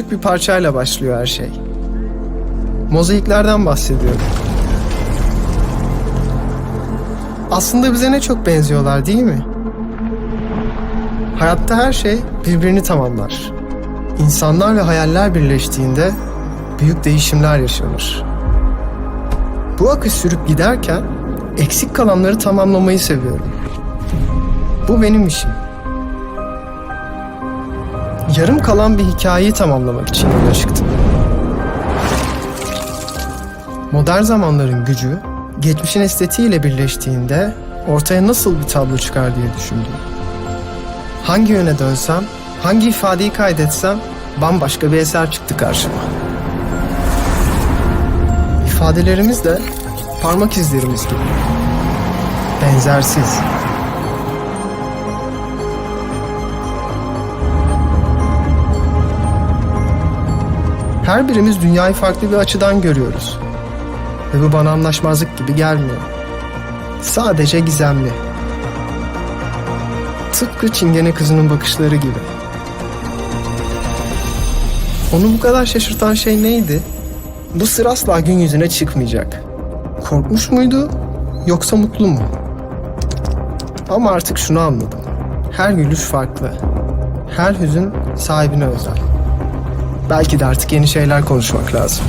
küçük bir parçayla başlıyor her şey. Mozaiklerden bahsediyorum. Aslında bize ne çok benziyorlar değil mi? Hayatta her şey birbirini tamamlar. İnsanlar ve hayaller birleştiğinde büyük değişimler yaşanır. Bu akış sürüp giderken eksik kalanları tamamlamayı seviyorum. Bu benim işim. Yarım kalan bir hikayeyi tamamlamak için yola çıktım. Modern zamanların gücü, geçmişin estetiğiyle birleştiğinde ortaya nasıl bir tablo çıkar diye düşündüm. Hangi yöne dönsem, hangi ifadeyi kaydetsem bambaşka bir eser çıktı karşıma. İfadelerimiz de parmak izlerimiz gibi. Benzersiz. Her birimiz dünyayı farklı bir açıdan görüyoruz. Ve bu bana anlaşmazlık gibi gelmiyor. Sadece gizemli. Tıpkı çingene kızının bakışları gibi. Onu bu kadar şaşırtan şey neydi? Bu sır asla gün yüzüne çıkmayacak. Korkmuş muydu yoksa mutlu mu? Ama artık şunu anladım. Her gülüş farklı. Her hüzün sahibine özel. Belki de artık yeni şeyler konuşmak lazım.